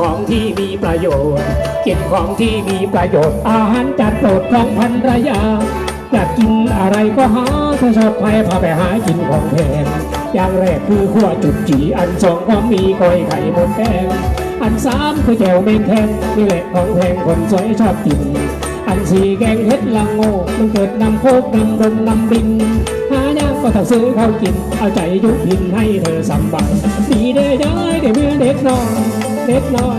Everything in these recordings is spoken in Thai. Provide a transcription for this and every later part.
ของที่มีประโยชน์กินของที่มีประโยชน์ อาหารจัดโปรดของพันรยาอยากกินอะไรก็หาถ้าชอบใครพาไปหากินของแพงอย่างแรกคือขั่วจุดจีอันสองก็มีก้อยไข่มดแดงอันสามคือแจวเมงแคงนี่แหละของแพงคนสวยชอบกิน อันสี่แกงเฮ็ดละโง่มันเกิดนำโคกนำดมนำบินหา ก็ต้องซื้อข้าวกิน เอาใจยุพินให้เธอสำบายดีเด้อย้ายเด้เมื่อเด็กน้อยเด็กน้อย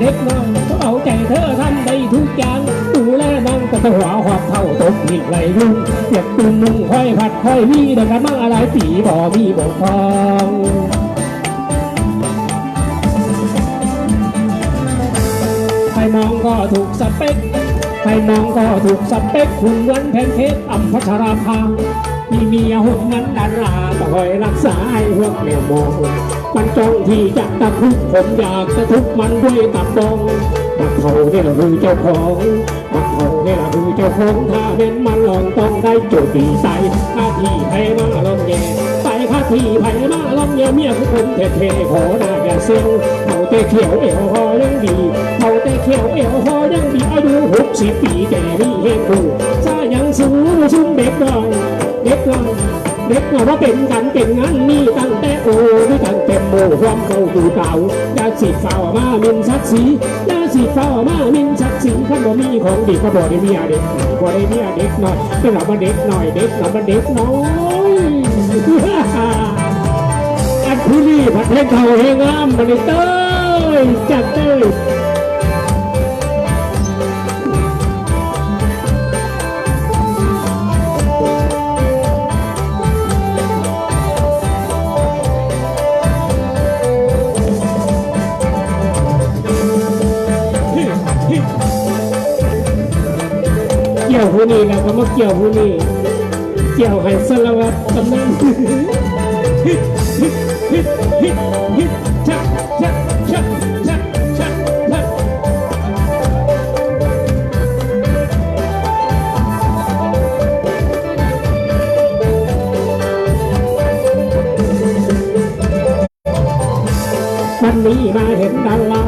เด็กน้อยก็เอาใจเธอทำได้ทุกอย่างดูแลนั่งก็ต้องหัวหอบเท่าตกหิไหลยุ่งเก็บตุ่มนุ่งค่อยผัดค่อยมีดังกันมั่งอะไรปีบ่มีบ่ทองใครมองก็ถูกสเปคใครมองก็ถูกสเปคคุณวันแพนเค้กอัมพัชราภา มีเมียหุ่นนั้นดาราต้อยรักษาให้พวกแมวมองมันจ้องที่จะตะคุบผมอยากจะทุบมันด้วยตับบองบักเขาเนี่ยคือเจ้าของบักเขาเนี่ยคือเจ้าของถ้าเป็นมันลองต้องได้โจทย์ดีใจข้าที่ไผมาลองแย่ไปข้าที่ไผมาลองแย่เมียคือคนเท่ๆขอหน้าแกเซลเขาเตะเขียวเอวหอยังดีเขาเตะเขียวเอวหอยังดีอายุหกสิบปีแต่มีเหตุผลซายังสูงชุ่มเด็กน้อยเด็กน้อย เด็กเราว่าเป็นกันเป็นงั้นนี่ตั้งแต่โอ้ด้วยกันเต็มโมความเข้าดูเก่าอย่าสีฟ้ามามินสักสีอย่าสีฟ้ามามินสักสีขันบ่มีของดีก็บ่ได้เมียเด็กบ่ได้เมียเด็กหน้อยเป็นเรามาเด็กหน้อยเด็กเรามาเด็กน้อยอันผู้นี้ผัดเพลงเขาเฮงามมันเต้ยจัดเต้ย ผู้นี้แล้วก็มาเกี่ยวผู้นี้เกี่ยวให้สารวัตรกำนันฮิตฮิตฮิตฮิตฮิตชักชักชักชักชักชักวันนี้มาเห็นดารา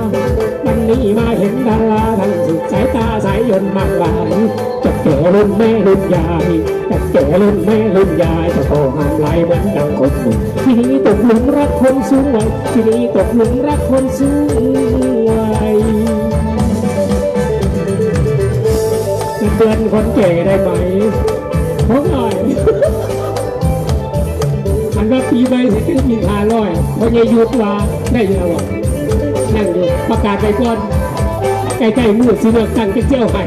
วันนี้มาเห็นดาราทั้งสุดสายตาสายยนต์มากหลาย จะแก่รุ่นแม่รุ่นยายจะแก่รุ่นแม่รุ่นยายจะโตห่างไกลเหมือนดังคนหนุ่มทีนี้ตกหลุมรักคนสูงวัยทีนี้ตกหลุมรักคนสูงวัยจะเตือนคนแก่ได้ไหมเพราะหน่อยอันว่าปีใหม่สิขึ้นมีหาร้อยเพราะยายยุดว่าได้ยังไงนั่งอยู่ประกาศไปก่อนใกล้ๆมือสิเลือกตั้งจะเจ้าให้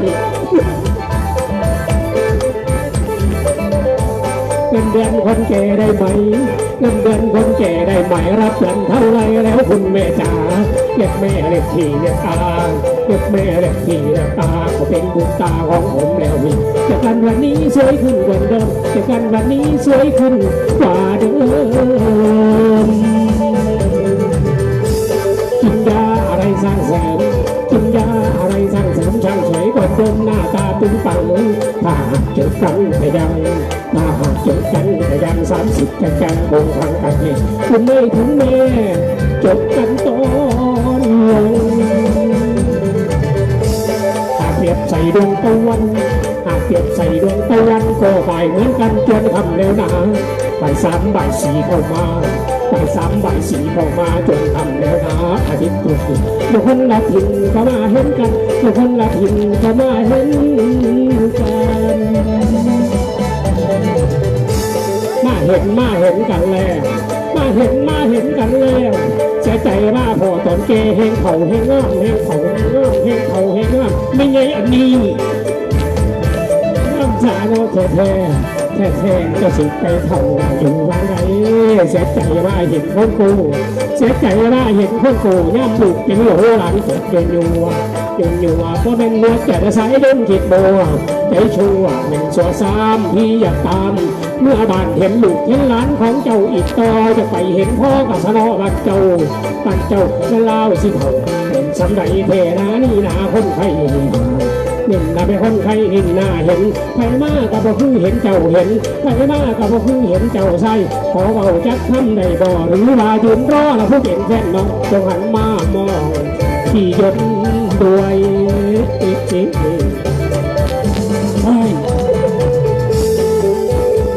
เงินเดือนคนแก่ได้ไหมเงินเดือนคนแก่ได้ไหมรับเงินเท่าไรแล้วคุณแม่จ๋าเรียกแม่เรียกพี่เรียกตาเรียกแม่เรียกพี่เรียกตาก็เป็นบุญตาของผมแล้วนี่จากกันวันนี้สวยขึ้นกว่าเดิมจากกันวันนี้สวยขึ้นกว่าเดิมกินยาอะไรสร้างเสริมกินยาอะไรสร้างเสริมช่างสวยกว่าเดิมหน้าตาตึงปังถ้าหากเจอกันพยังถ้ กันพยังสามสิบกันกันคงทางกันนี่ยคุณไม่ถึงแม่จบกันตอนลงหากเปรียบใส่ดวงตะวันหากเปรียบใส่ดวงตะวันก็ฝ่ายเหมือนกันจนทำแล้วนะบ่ายสามบ่ายสี่เข้ามาบ่ายสามบ่ายสี่เข้ามาจนทำแล้วนะอาทิตย์ตัวติดบุคคลละถิ่นก็มาเห็นกันคคลละถิ่นก็มาเห็น เกเฮงเขาเฮงงามเฮงเขาเฮงงามเฮงเขาเฮงงามไม่ไงอันนี้น้ำชาโนแท้แท้แท้แท้ๆจะสิไปเผาอยู่วันไหนเสียใจว่าเห็นคนกูเสียใจว่าเห็นคนกูย่ำบุกเป็นโหลหลังเกิดเกินอยู่ เกินอยู่เพราะเป็นเนื้อแต่ละสายเดินขีดโบใจชั่วหนึ่งสัวสามพี่อยากตาม เมื่อบานเห็นลูกเห็นหลานของเจ้าอีกต่อจะไปเห็นพ่อกับสนอบักเจ้าบักเจ้าและเล่าสิเขาเป็นสำไรเทนานี่นาคนไทยเห็นนาไปคนใครเห็นหน้าเห็นใครมากกับบ่คือเห็นเจ้าเห็นใครมากกับบ่คือเห็นเจ้าใส่ขอเบาจักทำได้บ่หรือว่ายืนรอแล้วผู้เป็นแฟนน้องจงหันมามองขี่ยนต์ ด้วยเอ๊ะเอ๊ะเอ๊ะเฮ้ย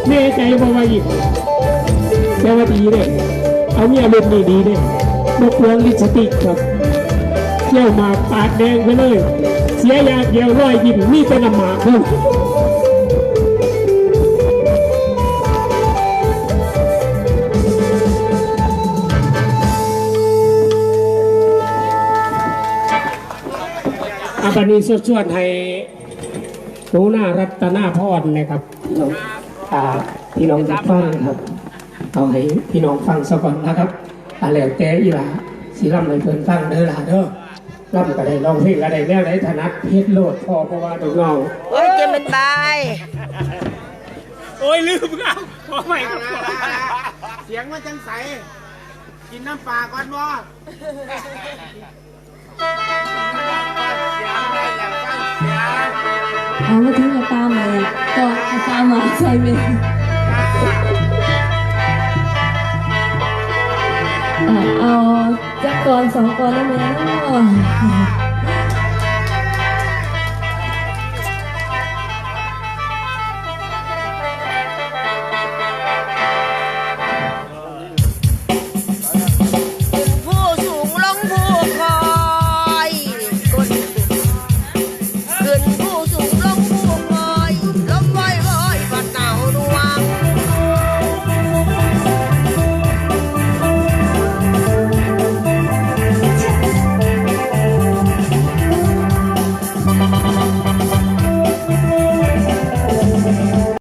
แน่ใจบ่ว่าอีกแต่ว่าดีเลยเอาเนี่ยรุ่นนี้ดีเลยบกวงลิสติกครับเที่ยวหมากปากแดงไปเลย เสียยาเดียวร้อยยิ้มมี่เป็นน้ำหมาคู่ อาบันนี้สวดๆให้หนูนารัตนาพรนะครับพี่น้องอ่าพี่น้องจะฟังครับ เอาให้พี่น้องฟังซะก่อนนะครับอะไรแต่อีหลาสิร่ำให้เพิ่นฟังเด้อล่ะเด้อร่ำก็ได้ร้องเพลงก็ได้แนวไหนถนัดเพชรโลดพอเพราะว่าน้องโอ้ยเจมเป็นบายๆโอ้ยลืมครับขอใหม่ครับเสียงมันจังใส กินน้ำปลาก่อนบ่ เอามาทิ้งกับตามเลยก็เอาตามมาใช่ไหมนอะเอาจักก่อนสองก่อนได้ไหมเนาะ